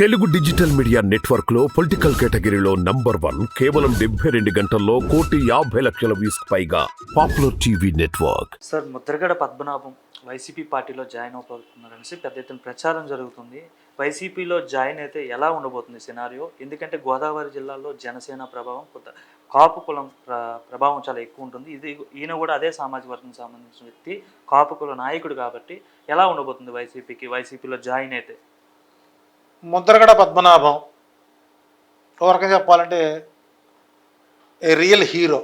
Telugu digital media నెట్వర్క్లో political కేటగిరీలో number one కేవలం డెబ్బై రెండు గంటల్లో కోటి యాభై లక్షల వ్యూస్ పైగా popular TV network. Sir Mudragada Padmanabham YCP పార్టీలో జాయిన్ అవుతున్నారనేసి పెద్ద ఎత్తున ప్రచారం జరుగుతుంది. వైసీపీలో జాయిన్ అయితే ఎలా ఉండబోతుంది సినారియో? ఎందుకంటే గోదావరి జిల్లాలో జనసేన ప్రభావం కొంత కాపు కులం ప్ర ప్రభావం చాలా ఎక్కువ ఉంటుంది. ఇది ఈయన కూడా అదే సామాజిక వర్గం సంబంధించిన వ్యక్తి కాపు కుల నాయకుడు కాబట్టి ఎలా ఉండబోతుంది వైసీపీకి? వైసీపీలో జాయిన్ అయితే ముద్రగడ పద్మనాభం. ఒక చెప్పాలంటే ఏ రియల్ హీరో.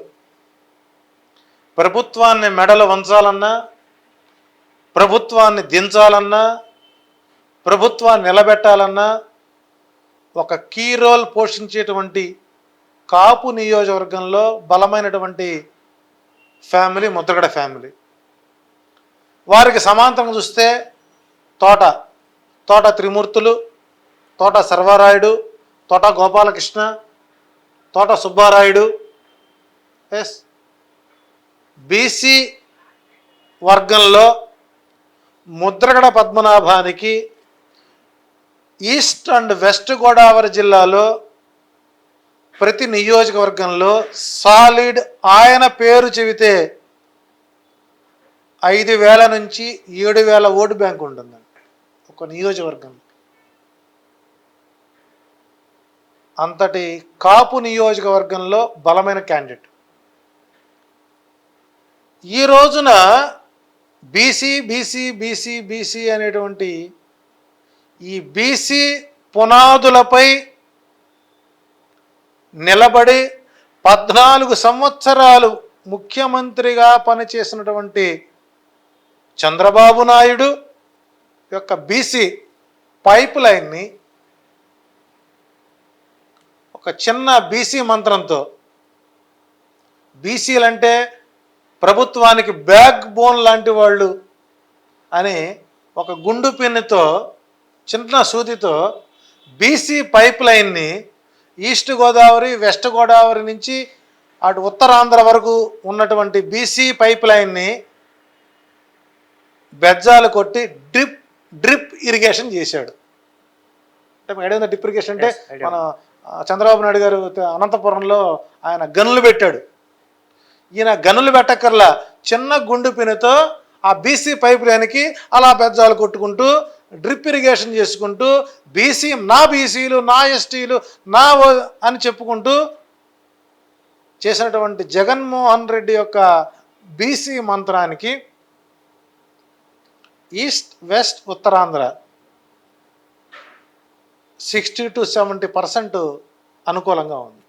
ప్రభుత్వాన్ని మెడలు వంచాలన్నా ప్రభుత్వాన్ని దించాలన్నా ప్రభుత్వాన్ని నిలబెట్టాలన్నా ఒక కీ రోల్ పోషించేటువంటి కాపు నియోజకవర్గంలో బలమైనటువంటి ఫ్యామిలీ ముద్రగడ ఫ్యామిలీ. వారికి సమాంతరంగా చూస్తే తోట తోట త్రిమూర్తులు తోట సర్వారాయుడు తోట గోపాలకృష్ణ తోట సుబ్బారాయుడు ఎస్ బీసీ వర్గంలో ముద్రగడ పద్మనాభానికి ఈస్ట్ అండ్ వెస్ట్ గోదావరి జిల్లాలో ప్రతి నియోజకవర్గంలో సాలిడ్ ఆయన పేరు చెబితే ఐదు వేల నుంచి ఏడు వేల ఓటు బ్యాంక్ ఉంటుందండి. ఒక నియోజకవర్గంలో. అంతటి కాపు నియోజకవర్గంలో బలమైన క్యాండిడేట్. ఈ రోజున బీసీ బీసీ బీసీ బీసీ అనేటువంటి ఈ బీసీ పునాదులపై నిలబడి పద్నాలుగు సంవత్సరాలు ముఖ్యమంత్రిగా పనిచేసినటువంటి చంద్రబాబు నాయుడు యొక్క బీసీ పైప్ లైన్ని ఒక చిన్న బీసీ మంత్రంతో బీసీలంటే ప్రభుత్వానికి బ్యాక్ బోన్ లాంటి వాళ్ళు అని ఒక గుండు పిన్నుతో చిన్న సూదితో బీసీ పైప్ లైన్ని ఈస్ట్ గోదావరి వెస్ట్ గోదావరి నుంచి అటు ఉత్తరాంధ్ర వరకు ఉన్నటువంటి బీసీ పైప్ లైన్ని బెజ్జాలు కొట్టి డ్రిప్ డ్రిప్ ఇరిగేషన్ చేశాడు అంటే డ్రిప్ ఇరిగేషన్ అంటే. మన చంద్రబాబు నాయుడు గారు అనంతపురంలో ఆయన గనులు పెట్టాడు. ఈయన గనులు పెట్టక్కర్లా చిన్న గుండు పినితో ఆ బీసీ పైప్ లైన్కి అలా పెద్దాలు కొట్టుకుంటూ డ్రిప్ ఇరిగేషన్ చేసుకుంటూ బీసీ నా బీసీలు నా ఎస్టీలు నా అని చెప్పుకుంటూ చేసినటువంటి జగన్మోహన్ రెడ్డి యొక్క బీసీ మంత్రానికి east west Uttarandhra sixty to seventy percent అనుకూలంగా ఉంది.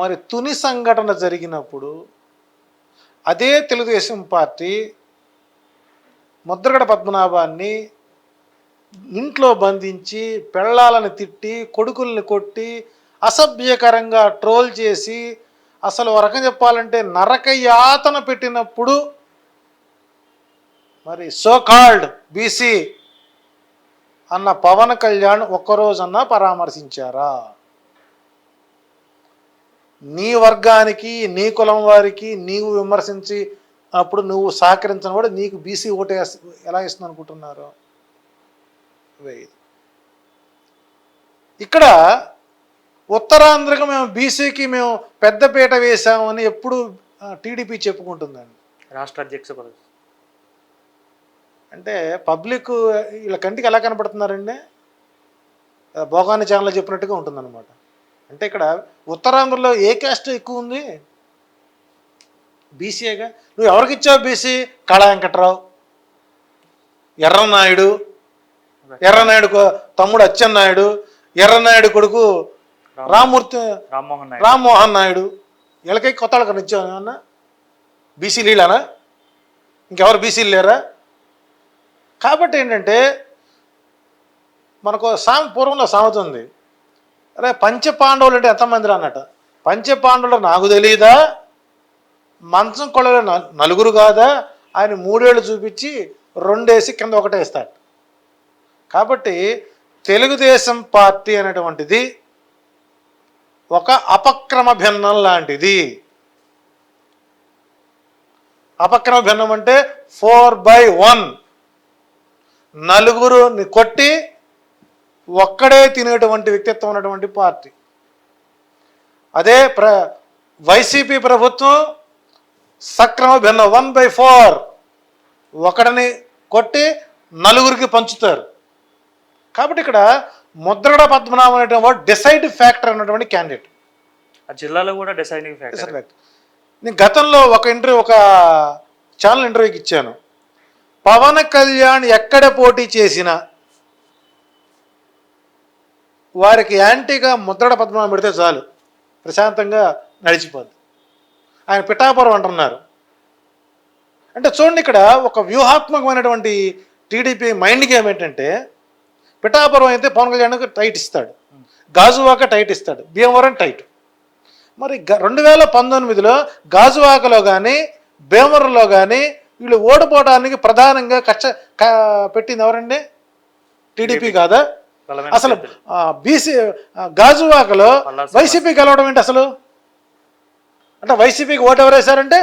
మరి తుని సంఘటన జరిగినప్పుడు అదే తెలుగుదేశం పార్టీ ముద్రగడ పద్మనాభాన్ని ఇంట్లో బంధించి పెళ్ళాలని తిట్టి కొడుకుల్ని కొట్టి అసభ్యకరంగా ట్రోల్ చేసి అసలు ఒక రకం చెప్పాలంటే నరక యాతన పెట్టినప్పుడు మరి సోకాల్డ్ బీసీ అన్న పవన్ కళ్యాణ్ ఒక్కరోజన్నా పరామర్శించారా? నీ వర్గానికి నీ కులం వారికి నీవు విమర్శించి అప్పుడు నువ్వు సహకరించిన కూడా నీకు బీసీ ఓటు ఎలా ఇస్తుంది అనుకుంటున్నారు? ఇక్కడ ఉత్తరాంధ్రకు మేము బీసీకి మేము పెద్దపీట వేసామని ఎప్పుడు టీడీపీ చెప్పుకుంటుందండి. రాష్ట్ర అధ్యక్ష పదవి. అంటే పబ్లిక్ వీళ్ళ కంటికి ఎలా కనపడుతున్నారండి? భోగాని ఛానల్ చెప్పినట్టుగా ఉంటుందన్నమాట. అంటే ఇక్కడ ఉత్తరాంధ్రలో ఏ క్యాస్ట్ ఎక్కువ ఉంది? బీసీఏగా నువ్వు ఎవరికి ఇచ్చావు బీసీ? కళా వెంకట్రావు. ఎర్రనాయుడు. ఎర్రనాయుడు తమ్ముడు అచ్చెన్నాయుడు. ఎర్రనాయుడు కొడుకు రామ్మోహన్ నాయుడు. రామ్మోహన్ నాయుడు. వీళ్ళకి కొత్త వాళ్ళకి ఇచ్చావు? ఏమన్నా? బీసీ లీలానా? ఇంకెవరు బీసీలు లేరా? కాబట్టి ఏంటంటే మనకు సామె పూర్వంలో సామెత ఉంది. అరే పంచపాండవులు అంటే ఎంతమంది అన్నట? పంచపాండవులు నాకు తెలియదా మంచం కొళ్ళలో నలుగురు కాదా? ఆయన మూడేళ్ళు చూపించి రెండేసి కింద ఒకటే ఇస్తాడు. కాబట్టి తెలుగుదేశం పార్టీ అనేటువంటిది ఒక అపక్రమ భిన్నం లాంటిది. అపక్రమ భిన్నం అంటే ఫోర్ బై వన్. నలుగురుని కొట్టి ఒక్కడే తినేటువంటి వ్యక్తిత్వం ఉన్నటువంటి పార్టీ. అదే ప్ర వైసీపీ ప్రభుత్వం సక్రమ భిన్న వన్ బై ఫోర్ ఒకడిని కొట్టి నలుగురికి పంచుతారు. కాబట్టి ఇక్కడ ముద్రగడ పద్మనాభం అనేటువంటి వాడు డిసైడ్ ఫ్యాక్టర్ అన్నటువంటి క్యాండిడేట్. ఆ జిల్లాలో కూడా డిసైడింగ్ ఫ్యాక్టర్. ఫ్యాక్టర్. నేను గతంలో ఒక ఇంటర్వ్యూ ఒక ఛానల్ ఇంటర్వ్యూకి ఇచ్చాను. పవన్ కళ్యాణ్ ఎక్కడ పోటీ చేసినా వారికి యాంటీగా ముద్రడ పద్మనాభం పెడితే చాలు. ప్రశాంతంగా నడిచిపోద్ది. ఆయన పిఠాపురం అంటున్నారు. అంటే చూడండి ఇక్కడ ఒక వ్యూహాత్మకమైనటువంటి టీడీపీ మైండ్ గేమ్ ఏంటంటే పిఠాపురం అయితే పవన్ కళ్యాణ్కి టైట్ ఇస్తాడు. గాజువాక టైట్ ఇస్తాడు. భీమవరం టైట్. మరి గ- రెండు వేల పంతొమ్మిదిలో గాజువాకలో కానీ భీమవరంలో కానీ వీళ్ళు ఓడిపోవడానికి ప్రధానంగా కచ్చ పెట్టింది ఎవరండి? టీడీపీ కాదా? అసలు. బీసీ గాజువాకలో. వైసీపీ గెలవడం ఏంటి అసలు? అంటే వైసీపీకి ఓటు ఎవరు వేశారంటే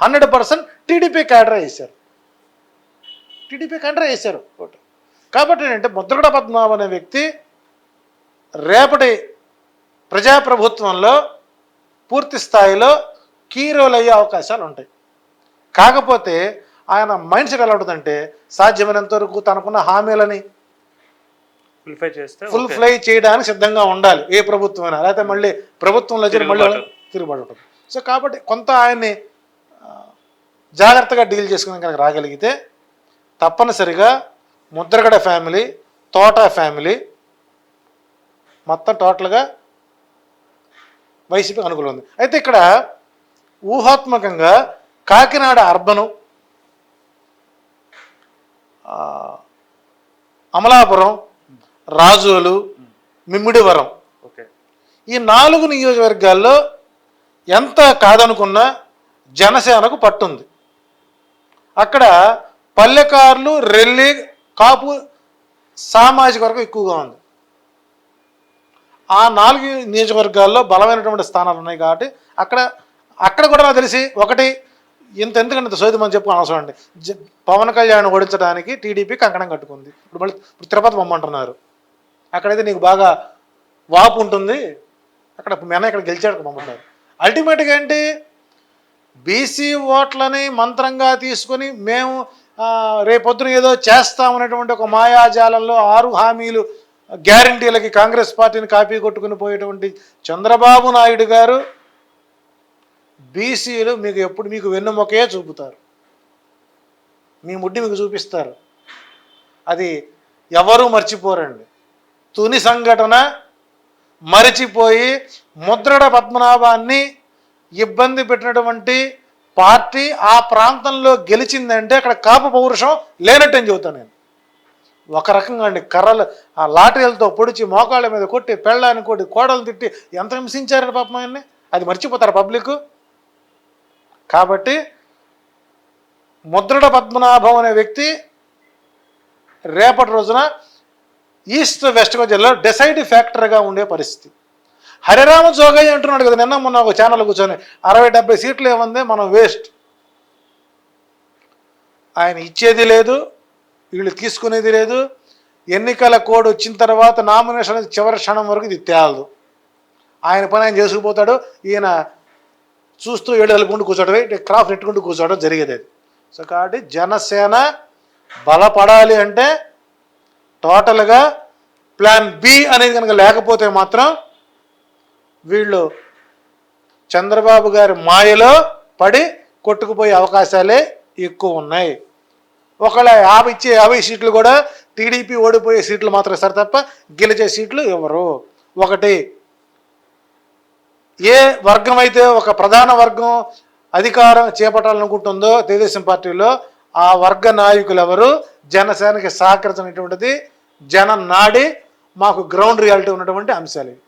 హండ్రెడ్ పర్సెంట్ టీడీపీ క్యాడర్ వేశారు. టీడీపీ క్యాడర్ వేశారు ఓటు. కాబట్టి ఏంటంటే ముద్రగడ పద్మనాభం అనే వ్యక్తి రేపటి ప్రజాప్రభుత్వంలో పూర్తి స్థాయిలో కీ రోల్ అయ్యే అవకాశాలు ఉంటాయి. కాకపోతే ఆయన మైండ్ సెట్ ఎలా ఉంటుందంటే సాధ్యమైనంత వరకు తనకున్న హామీలని ఫుల్ఫై చేస్తే ఫుల్. ఫ్లై చేయడానికి సిద్ధంగా ఉండాలి ఏ ప్రభుత్వం అయినా లేకపోతే మళ్ళీ ప్రభుత్వంలో చేరి మళ్ళీ తిరుగుబాటు. తిరుగుబాటు ఉంటుంది సో కాబట్టి కొంత ఆయన్ని జాగ్రత్తగా డీల్ చేసుకుని కనుక రాగలిగితే తప్పనిసరిగా ముద్రగడ ఫ్యామిలీ తోట ఫ్యామిలీ మొత్తం టోటల్గా వైసీపీకి అనుకూలం ఉంది అయితే ఇక్కడ ఊహాత్మకంగా కాకినాడ అర్బను అమలాపురం రాజోలు మిమ్మిడివరం. ఓకే. ఈ నాలుగు నియోజకవర్గాల్లో ఎంత కాదనుకున్నా జనసేనకు పట్టుంది. అక్కడ పల్లెకారులు రెల్లి కాపు సామాజిక వర్గం ఎక్కువగా ఉంది. ఆ నాలుగు నియోజకవర్గాల్లో బలమైనటువంటి స్థానాలు ఉన్నాయి కాబట్టి అక్కడ అక్కడ కూడా నాకు తెలిసి ఒకటి ఇంత ఎందుకంటే ఇంత సోది మనం చెప్పుకోని అవసరం అండి. జ- పవన్ కళ్యాణ్ ఓడించడానికి టీడీపీ కంకణం కట్టుకుంది. ఇప్పుడు మళ్ళీ ఇప్పుడు తిరుపతి పొమ్మంటున్నారు అక్కడైతే నీకు బాగా వాపు ఉంటుంది. అక్కడ మెన ఇక్కడ గెలిచాడు పొమ్మంటారు అల్టిమేట్గా ఏంటి? బీసీ ఓట్లని మంత్రంగా తీసుకొని మేము రేపొద్దున ఏదో చేస్తామనేటువంటి ఒక మాయాజాలంలో ఆరు హామీలు గ్యారంటీలకి కాంగ్రెస్ పార్టీని కాపీ కొట్టుకుని పోయేటువంటి చంద్రబాబు నాయుడు గారు బీసీలు మీకు ఎప్పుడు మీకు వెన్నుమొకే చూపుతారు. మీ ముడ్డి మీకు చూపిస్తారు. అది ఎవరూ మర్చిపోరండి. తుని సంఘటన మరిచిపోయి ముద్రడ పద్మనాభాన్ని ఇబ్బంది పెట్టినటువంటి పార్టీ ఆ ప్రాంతంలో గెలిచిందంటే అక్కడ కాపు పౌరుషం లేనట్టని చెబుతాను నేను. ఒక రకంగా అండి కర్రలు ఆ లాటరీలతో పొడిచి మోకాళ్ళ మీద కొట్టి పెళ్ళాన్ని కొట్టి కోడలు తిట్టి ఎంత హింసించారని పాపం ఆయన్ని? అది మర్చిపోతారు పబ్లిక్? కాబట్టి ముద్రడ పద్మనాభం అనే వ్యక్తి రేపటి రోజున ఈస్ట్ వెస్ట్ గోదావరి జిల్లాలో డిసైడ్ ఫ్యాక్టర్గా ఉండే పరిస్థితి. హరిరామ జోగయ్య అంటున్నాడు కదా నిన్న మొన్న ఒక ఛానల్ కూర్చొని అరవై డెబ్బై సీట్లు ఏముంది మనం వేస్ట్ ఆయన ఇచ్చేది లేదు వీళ్ళు తీసుకునేది లేదు. ఎన్నికల కోడ్ వచ్చిన తర్వాత నామినేషన్ చివరి క్షణం వరకు ఇది తేలదు. ఆయన పని ఆయన చేసుకుపోతాడు. ఈయన చూస్తూ ఏడు కూర్చోవడమే క్రాఫ్ నెట్టుకుంటూ కూర్చోవడం జరిగేది అది. సో కాబట్టి జనసేన బలపడాలి అంటే టోటల్గా ప్లాన్ బి అనేది కనుక లేకపోతే మాత్రం వీళ్ళు చంద్రబాబు గారి మాయలో పడి కొట్టుకుపోయే అవకాశాలే ఎక్కువ ఉన్నాయి. ఒకవేళ యాభై ఇచ్చే యాభై సీట్లు కూడా టీడీపీ ఓడిపోయే సీట్లు మాత్రం ఇస్తారు తప్ప గెలిచే సీట్లు ఇవ్వరు ఒకటి ఏ వర్గం అయితే ఒక ప్రధాన వర్గం అధికారం చేపట్టాలనుకుంటుందో తెలుగుదేశం పార్టీలో ఆ వర్గ నాయకులు ఎవరు? జనసేనకి సహకరించినటువంటిది జనం నాడి మాకు గ్రౌండ్ రియాలిటీ ఉన్నటువంటి అంశాలు ఇవి.